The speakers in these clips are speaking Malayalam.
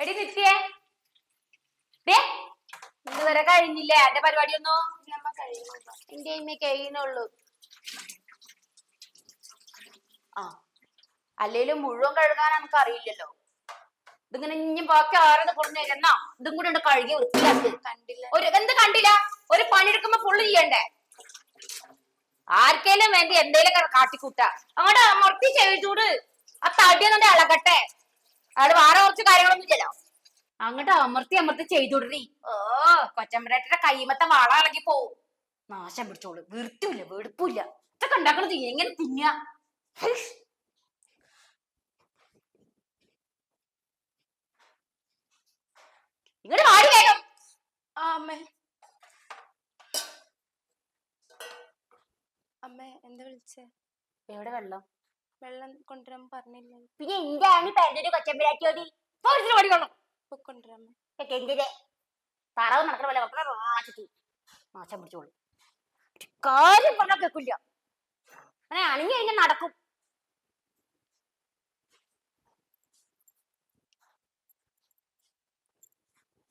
എടി നിത്യേ. ദേ ഇതുവരെ കഴിഞ്ഞില്ലേ? എന്റെ പരിപാടിയൊന്നും? എന്റെ അമ്മ കഴിയുന്നുള്ളൂ. ആ അല്ലേലും മുഴുവൻ കഴുകാൻ നമുക്ക് അറിയില്ലല്ലോ ഇതിങ്ങനെ ഇഞ്ഞും ബാക്കി ആരത് കൊണ്ടുവരുന്നോ ഇതും കൂടെ ഉണ്ട് കഴുകി വൃത്തിയാക്ക്. കണ്ടില്ല. ഒരു എന്ത് കണ്ടില്ല? ഒരു പണിയെടുക്കുമ്പോ ഫുള്ള് ചെയ്യണ്ടേ? ആർക്കേലും വേണ്ടി എന്തേലും കാട്ടിക്കൂട്ട. അങ്ങോട്ട് മുറത്തി ചെയ്തൂട്. ആ തടിയൊന്നും ഇളകട്ടെ അവിടെ വേറെ കുറച്ച് കാര്യങ്ങളൊന്നും ഇല്ലല്ലോ അങ്ങോട്ട് അമർത്തി അമർത്തി ചെയ്തുടറി ഓ കൊച്ചമ്പരേട്ടന്റെ കൈമത്തെ വാള ഇളകി പോവും. നാശം പിടിച്ചോളൂ. വീർത്തില്ല വെടുപ്പില്ല ഇതൊക്കെ ഉണ്ടാക്കണത് എങ്ങനെ തിന്ന ഇങ്ങോട്ട് വാടി വേഗം. അമ്മേ. അമ്മേ എന്താ വിളിച്ചേ? എവിടെ വെള്ളം? വെള്ളം കൊണ്ടുവരാൻ പറഞ്ഞില്ല? പിന്നെ എന്താണ് ആണ് പെരന്റെ കൊച്ചമ്പരാറ്റിയോടി പോലീസിന് പഠിക്കണം കൊണ്ടുവരാമേ. തറവ് നടക്കണ പോലെ വെക്കണം റാച്ചിട്ട് നാശം പിടിച്ചോളൂ. കാര്യം പറഞ്ഞാൽ കേൾക്കില്ല അങ്ങനെ അണിഞ്ഞു കഴിഞ്ഞാൽ നടക്കും.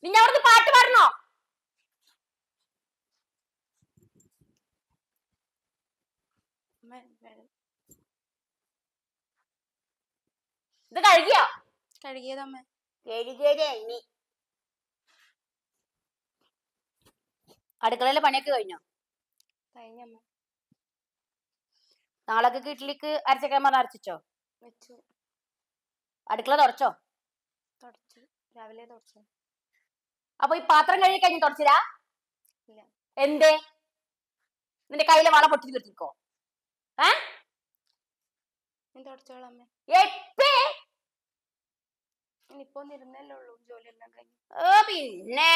പിന്നെ അവിടുന്ന് പാട്ട് പാടണോ അമ്മേ വെള്ളം ഇത് കഴുകിയോ? കഴുകിയതമ്മേ. കഴുകിയതേ ഇനി. അടുക്കളയിലെ പണിയൊക്കെ കഴിഞ്ഞോ? കഴിഞ്ഞമ്മ. നാളൊക്കെ ഇഡ്ഡലിക്ക് അരച്ചക്കാൻ പറഞ്ഞ അരച്ചോ വെച്ചു. അടുക്കള തുടച്ചോ? തുടച്ചു. രാവിലെ തുടച്ചു. അപ്പൊ ഈ പാത്രം കഴുകി കഴിഞ്ഞ് ഇല്ല. എന്തേ? നിന്റെ കയ്യിലെ വള പൊട്ടി കിട്ടിക്കോ ഏ? തുടച്ചോളാം എപ്പേ? ഇനിയിപ്പോ നിരുന്നല്ലേ ഉള്ളൂ ജോലിയെല്ലാം കഴിഞ്ഞു. ഓ പിന്നെ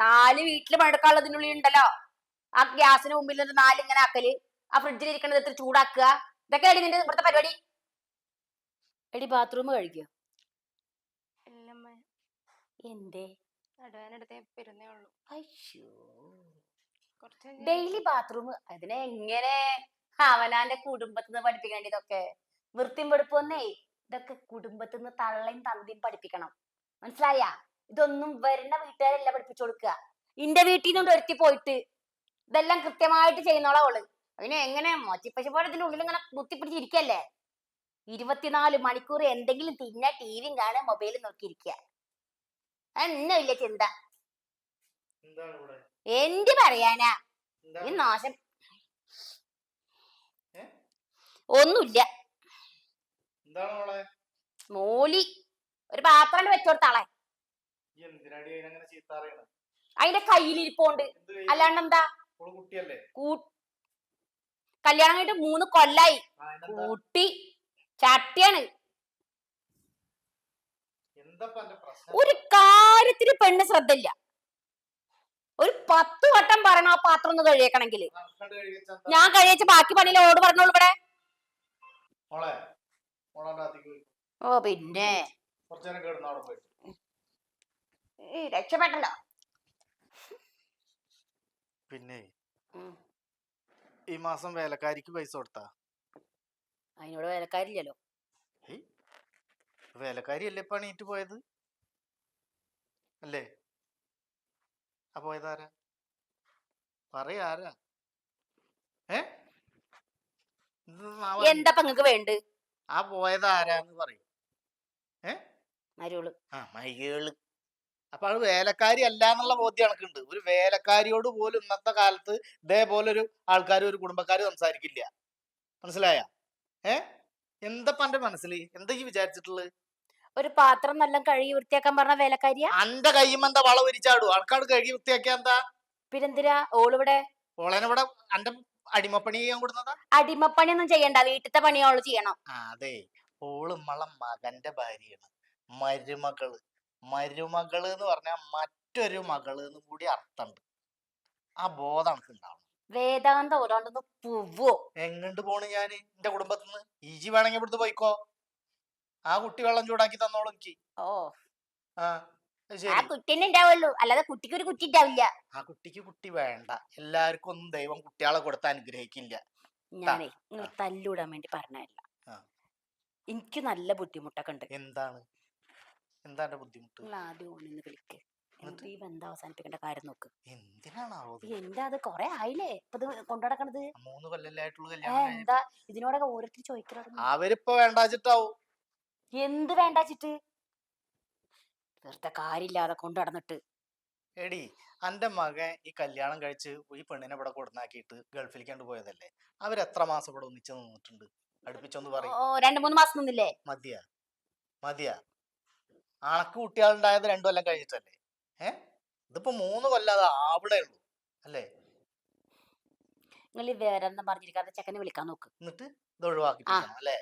നാല് വീട്ടിൽ പണിയെടുക്കാനുള്ളതിനുള്ളിൽ ഉണ്ടല്ലോ. ആ ഗ്യാസിന് മുമ്പിൽ നിന്ന് നാല് ഇങ്ങനെ ആക്കൽ. ആ ഫ്രിഡ്ജിൽ ഇരിക്കണത് എത്ര ചൂടാക്കുക. ഇതൊക്കെ അടി നിന്റെ ഇവിടുത്തെ പരിപാടി? എടി ബാത്റൂം കഴിക്കുക എന്തേ? നടുവാനെടുത്തേ പെരുന്നേ ഉള്ളൂ. അയ്യോ കുറച്ച് കഴിഞ്ഞ് ഡെയിലി ബാത്റൂം? അതിനെ എങ്ങനെ അവനാന്റെ കുടുംബത്തിൽ നിന്ന് പഠിപ്പിക്കേണ്ട ഇതൊക്കെ വൃത്തിയും വെടുപ്പൊന്നേ ഇതൊക്കെ കുടുംബത്തിൽ നിന്ന് തള്ളയും തന്തിയും പഠിപ്പിക്കണം. മനസ്സിലായ? ഇതൊന്നും വരുന്ന വീട്ടുകാരല്ല പഠിപ്പിച്ചു കൊടുക്കുക. ഇന്റെ വീട്ടിൽ നിന്നും ഒരുത്തി പോയിട്ട് ഇതെല്ലാം കൃത്യമായിട്ട് ചെയ്യുന്നോളാ അവൾ അതിനെ എങ്ങനെ മൊച്ചിപ്പശുപാടത്തിന്റെ ഉള്ളിൽ ഇങ്ങനെ കുത്തിപ്പിടിച്ചിരിക്കല്ലേ ഇരുപത്തിനാല് മണിക്കൂർ എന്തെങ്കിലും തിന്ന ടിവിയും കാണാൻ മൊബൈലും നോക്കിയിരിക്കുക ഒന്നും ഇല്ല ചിന്ത? എന്ത് പറയാനാ? ഈ നാശം. ഒന്നുമില്ല. എന്താണ് മോളെ? മോലി. ഒരു പാത്രം വെച്ചോടുത്താളെ അതിന്റെ കയ്യിലിരിപ്പോണ്ട്? അല്ലാണ്ട് എന്താ കല്യാണം കഴിഞ്ഞിട്ട് മൂന്ന് കൊല്ലായി? കൂട്ടി. ചട്ടിയാണ്. ഒരു കാര്യത്തിന് പെണ്ണ് ശ്രദ്ധയില്ല. ഒരു പത്ത് വട്ടം പറയണം ആ പാത്രം ഒന്ന് കഴിയക്കണമെങ്കിൽ? ഞാൻ കഴിയച്ച ബാക്കി പണിയിലോട് ഓട് പറഞ്ഞോളൂ ഇവിടെ. ഓ പിന്നെ. രക്ഷപ്പെട്ടല്ലോ. പിന്നെ ഈ മാസം വേലക്കാരിക്ക് പൈസ കൊടുത്താ? അതിനോട് വേലക്കാരില്ലല്ലോ. വേലക്കാരി അല്ലേ പണിയിട്ട് പോയത്? അല്ലേ? ആ പോയതാരാ പറയാരാ ഏ? എന്താ നിങ്ങക്ക് വേണ്ട ആ പോയത് ആരാന്ന് പറയും. ഏ? മരുൾ ആ മൈകൾ അപ്പൊ അത് വേലക്കാരി അല്ല എന്നുള്ള ബോധ്യം എനിക്കുണ്ട് ഒരു വേലക്കാരിയോട് പോലും ഇന്നത്തെ കാലത്ത് ഇതേപോലെ ഒരു ആൾക്കാർ ഒരു കുടുംബക്കാർ സംസാരിക്കില്ല. മനസ്സിലായ? ഏ? എന്താ എന്റെ മനസ്സിൽ എന്താ ഈ വിചാരിച്ചിട്ടുള്ളത് ഒരു പാത്രം നല്ല കഴുകി വൃത്തിയാക്കാൻ പറഞ്ഞ വേലക്കാരിയാ? അന്റെ കയ്യുമ്പോ എന്താ വള വിരിച്ചാടു ആൾക്കാട് കഴുകി വൃത്തിയാക്കിയ എന്താ? പിന്നെന്തിനാ? ഓളിവിടെ ഓളനിവിടെ അന്റെ അടിമപ്പണി ചെയ്യാൻ കൊടുന്നതാ? അടിമപ്പണിയൊന്നും ചെയ്യണ്ട. വീട്ടിലത്തെ പണിയോൾ ചെയ്യണം. അതെ. ഓൾ മളം മകന്റെ ഭാര്യയാണ്. മരുമകൾ. മരുമകൾ എന്ന് പറഞ്ഞാൽ മറ്റൊരു മകൾ എന്ന് കൂടി അർത്ഥമുണ്ട് ആ ബോധം എനിക്ക് ഉണ്ടാവണം വേദാന്തം ഓരോണ്ടൊന്ന് പോവോ. എങ്ങണ്ട് പോണ് ഞാൻ എന്റെ കുടുംബത്തിൽ നിന്ന് ഈജി വേണമെങ്കിൽ ഇവിടുന്ന് പോയിക്കോ. ആ കുട്ടി വെള്ളം ചൂടാക്കി തന്നോളൂ എനിക്ക് ഓ. ആ. ആ ഉണ്ടാവുള്ളൂ അല്ലാതെ കുട്ടിക്ക് ഒരു കുട്ടി ഉണ്ടാവില്ല ആ കുട്ടിക്ക് കുട്ടി വേണ്ട. എല്ലാവർക്കും ഒന്നും ദൈവം കുട്ടികളെ കൊടുത്ത് അനുഗ്രഹിക്കില്ല. ഞാനേ നിങ്ങൾ തല്ലൂടാൻ വേണ്ടി പറഞ്ഞല്ല എനിക്ക് നല്ല ബുദ്ധിമുട്ടൊക്കെ ഉണ്ട് എന്താണ്? എന്താണ് ബുദ്ധിമുട്ട്? നിങ്ങൾ ആദ്യം ഓനൊന്ന് വിളിക്ക്. എന്നിട്ട്? ഈ ബന്ധം അവസാനിപ്പിക്കേണ്ട കാര്യം നോക്ക്. എന്തിനാണാവോ? എന്താ അത് കൊറേ ആയില്ലേ? ഇപ്പൊ ഇത് കൊണ്ടുനടക്കണത് മൂന്ന് കൊല്ലല്ലായിട്ടുള്ള. എന്താ ഇതിനോടൊക്കെ ഓരോരുത്തർ ചോദിക്കണം അവരിപ്പോ വേണ്ടാച്ചിട്ടാവും. എന്ത് വേണ്ടാച്ചിട്ട്? വെറുതെ കാര്യമില്ലാതെ കൊണ്ടു നടന്നിട്ട്. എടി അന്റെ മകൻ ഈ കല്യാണം കഴിച്ച് ഈ പെണ്ണിനെ ഇവിടെ കൊടുന്നാക്കിയിട്ട് ഗൾഫിലേക്ക് കൊണ്ട് പോയതല്ലേ? അവരെത്ര മാസം ഇവിടെ ഒന്നിച്ച് നിന്നിട്ടുണ്ട്? അടുപ്പിച്ചൊന്ന് പറയും. ഓ രണ്ട് മൂന്ന് മാസം നിന്നില്ലേ? മതിയാ മതിയാ. അണക്ക് കുട്ടികളുണ്ടായത് രണ്ടു കൊല്ലം കഴിഞ്ഞിട്ടല്ലേ? ഏ? ഇതിപ്പോ മൂന്ന് കൊല്ലം അവിടെ ഉള്ളൂ അല്ലേ? നിങ്ങൾ വേറെ എന്താ പറഞ്ഞിരിക്കാതെ ചെക്കനെ വിളിക്കാൻ നോക്ക്. എന്നിട്ട് ഇത് ഒഴിവാക്കിപ്പിക്കണം അല്ലേ?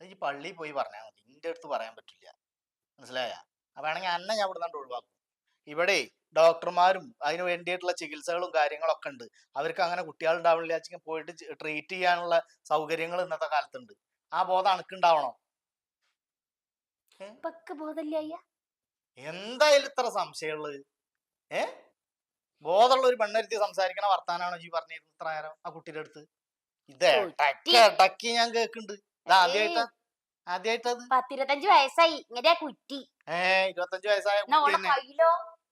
ഈ പള്ളിയിൽ പോയി പറഞ്ഞാൽ മതി. നിന്റെ അടുത്ത് പറയാൻ പറ്റില്ല. മനസ്സിലായ? വേണമെങ്കിൽ അന്നെ ഞാൻ ഇവിടെ നിന്ന് ഒഴിവാക്കും. ഇവിടെ ഡോക്ടർമാരും അതിന് വേണ്ടിയിട്ടുള്ള ചികിത്സകളും കാര്യങ്ങളൊക്കെ ഉണ്ട്. അവർക്ക് അങ്ങനെ കുട്ടികൾ ഉണ്ടാവില്ല വെച്ചെങ്കിൽ പോയിട്ട് ട്രീറ്റ് ചെയ്യാനുള്ള സൗകര്യങ്ങൾ ഇന്നത്തെ കാലത്തുണ്ട്. ആ ബോധം അണക്കുണ്ടാവണം എന്തായാലും ഇത്ര സംശയമുള്ളത്? ഏ? ബോധമുള്ള ഒരു പെണ്ണെരുത്തി സംസാരിക്കണ വർത്താനാണോ ജി പറഞ്ഞിരുന്നു ഇത്ര നേരം ആ കുട്ടിയുടെ അടുത്ത്? ഇതേ ടക്കി ടക്കി ഞാൻ കേക്കുന്നുണ്ട് ഇത് ആദ്യമായിട്ടാ ആദ്യമായിട്ടത് പത്തിരുപത്തഞ്ച് വയസ്സായി. ഇങ്ങനെ കുറ്റി. ഏ ഇരുപത്തഞ്ച് വയസ്സായ എന്നാ ഓളെ കയ്യിലോ?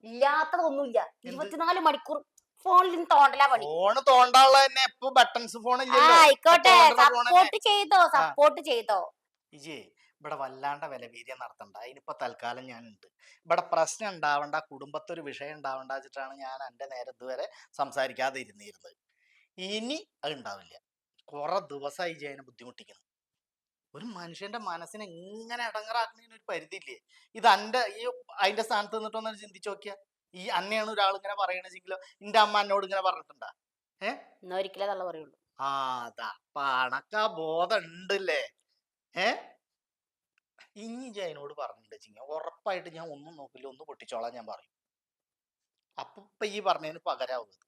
ഇല്ലാത്തതൊന്നുമില്ല. ഇരുപത്തിനാല് മണിക്കൂർ ഫോണിൽ തോണ്ടലാ പണി. ഫോണ് തോണ്ടാനുള്ള തന്നെ എപ്പോ ബട്ടൺസ് ഫോൺ ആ ആയിക്കോട്ടെ. സപ്പോർട്ട് ചെയ്തോ സപ്പോർട്ട് ചെയ്തോ. ഇജി ഇവിടെ വല്ലാണ്ട വിലവീര്യം നടത്തണ്ട. അതിനിപ്പോ തൽക്കാലം ഞാൻ ഉണ്ട് ഇവിടെ പ്രശ്നം ഉണ്ടാവണ്ട കുടുംബത്തൊരു വിഷയം ഉണ്ടാവണ്ട വെച്ചിട്ടാണ് ഞാൻ എന്റെ നേരെ ഇതുവരെ സംസാരിക്കാതെ ഇരുന്നിരുന്നത് ഇനി അത് ഉണ്ടാവില്ല. കുറെ ദിവസമായി ജയനെ ബുദ്ധിമുട്ടിക്കുന്നു. ഒരു മനുഷ്യന്റെ മനസ്സിനെ ഇങ്ങനെ ഇടങ്ങറാക്കുന്നതിന് ഒരു പരിധിയില്ലേ? ഇത് എന്റെ ഈ അതിന്റെ സ്ഥാനത്ത് നിന്നിട്ടൊന്ന് ചിന്തിച്ചു നോക്കിയാ. ഈ അന്നെയാണ് ഒരാൾ ഇങ്ങനെ പറയണെങ്കിലോ എന്റെ അമ്മ എന്നോട് ഇങ്ങനെ പറഞ്ഞിട്ടുണ്ടാ? ഏഹ് ഒരിക്കലേ തള്ള പറയുള്ളൂ. ആ അതാ. പണക്കാ ബോധം ഉണ്ടല്ലേ ഏ? ഇനി ഞാൻ അതിനോട് പറഞ്ഞിട്ടുണ്ടെച്ചിങ്ങ ഉറപ്പായിട്ട് ഞാൻ ഒന്നും നോക്കില്ല ഒന്ന് പൊട്ടിച്ചോളാം ഞാൻ പറയും. അപ്പൊ ഇപ്പൊ ഈ പറഞ്ഞതിന് പകരാവുന്നത്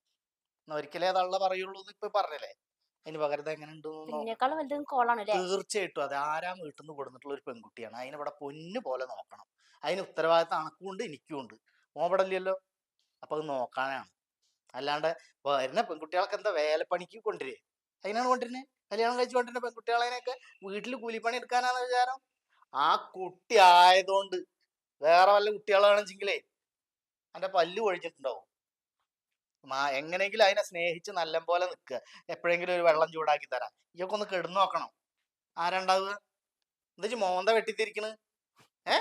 ഒരിക്കലേ അതുള്ള പറയുള്ളൂ എന്ന് ഇപ്പൊ പറഞ്ഞല്ലേ? അതിന് പകരം എങ്ങനെ ഉണ്ടെന്ന് തീർച്ചയായിട്ടും. അത് ആരാ വീട്ടിൽ നിന്ന് കൊടുത്തിട്ടുള്ള ഒരു പെൺകുട്ടിയാണ്. അതിനെ ഇവിടെ പൊന്നു പോലെ നോക്കണം. അതിന് ഉത്തരവാദിത്തം അണക്കുണ്ട് എനിക്കും ഉണ്ട്. മോപടല്ലല്ലോ അപ്പൊ അത് നോക്കാനാണ്. അല്ലാണ്ട് വരുന്ന പെൺകുട്ടികൾക്ക് എന്താ വേലപ്പണിക്ക് കൊണ്ടുവരേ അതിനാണ് കൊണ്ടുവരുന്നത് കല്യാണം കഴിച്ചു കൊണ്ടിരുന്ന പെൺകുട്ടികളതിനൊക്കെ വീട്ടിൽ കൂലിപ്പണി എടുക്കാനാണ് വിചാരം? ആ കുട്ടി ആയതുകൊണ്ട് വേറെ വല്ല കുട്ടികളാണെങ്കിലേ എന്റെ പല്ല് ഒഴിച്ചിട്ടുണ്ടാവും മാ എങ്ങനെയെങ്കിലും അതിനെ സ്നേഹിച്ച് നല്ല പോലെ നിൽക്കുക എപ്പോഴെങ്കിലും ഒരു വെള്ളം ചൂടാക്കി തരാം. ഇയൊക്കെ ഒന്ന് കെടുന്നു നോക്കണം. ആരാണ്ടാവുക? എന്താ മോന്ത വെട്ടിത്തിരിക്കണ്? ഏ?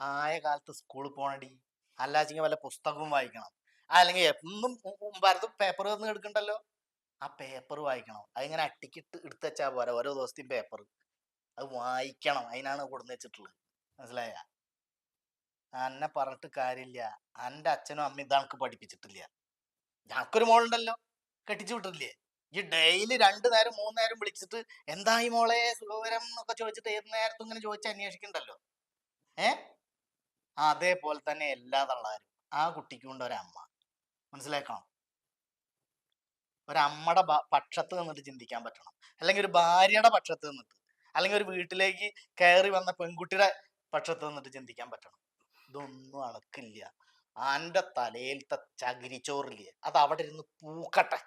ആയ കാലത്ത് സ്കൂളിൽ പോണടി. അല്ലാച്ചെങ്കിൽ വല്ല പുസ്തകവും വായിക്കണം. അല്ലെങ്കിൽ എന്നും വരത് പേപ്പർ വന്ന് എടുക്കണ്ടല്ലോ ആ പേപ്പർ വായിക്കണം. അതിങ്ങനെ അട്ടിക്കിട്ട് എടുത്ത് വെച്ചാൽ പോരാ. ഓരോ ദിവസത്തെയും പേപ്പർ അത് വായിക്കണം. അതിനാണ് കൊടുന്ന് വെച്ചിട്ടുള്ളത്. മനസ്സിലായ? അന്നെ പറഞ്ഞിട്ട് കാര്യമില്ല എന്റെ അച്ഛനും അമ്മയും ഇതാൾക്ക് പഠിപ്പിച്ചിട്ടില്ല. ഞങ്ങൾക്കൊരു മോളുണ്ടല്ലോ. കെട്ടിച്ചു വിട്ടില്ലേ ഈ ഡെയിലി രണ്ടു നേരം മൂന്ന് നേരം വിളിച്ചിട്ട് എന്തായി മോളെ? സുഖകരം എന്നൊക്കെ ചോദിച്ചിട്ട് ഏത് നേരത്തും ഇങ്ങനെ ചോദിച്ച് അന്വേഷിക്കണ്ടല്ലോ? ഏ? അതേപോലെ തന്നെ എല്ലാ തള്ളാരും. ആ കുട്ടിക്കും ഉണ്ട് ഒരമ്മ. മനസ്സിലാക്കണം ഒരമ്മയുടെ പക്ഷത്ത് നിന്നിട്ട് ചിന്തിക്കാൻ പറ്റണം. അല്ലെങ്കിൽ ഒരു ഭാര്യയുടെ പക്ഷത്ത് നിന്നിട്ട് അല്ലെങ്കിൽ ഒരു വീട്ടിലേക്ക് കയറി വന്ന പെൺകുട്ടിയുടെ പക്ഷത്ത് നിന്നിട്ട് ചിന്തിക്കാൻ പറ്റണം. ഇതൊന്നും അണക്കില്ല അന്റെ തലയിലത്തെ ചകിരിച്ചോറില്ലേ അത് അവിടെ ഇരുന്ന് പൂക്കട്ടെ.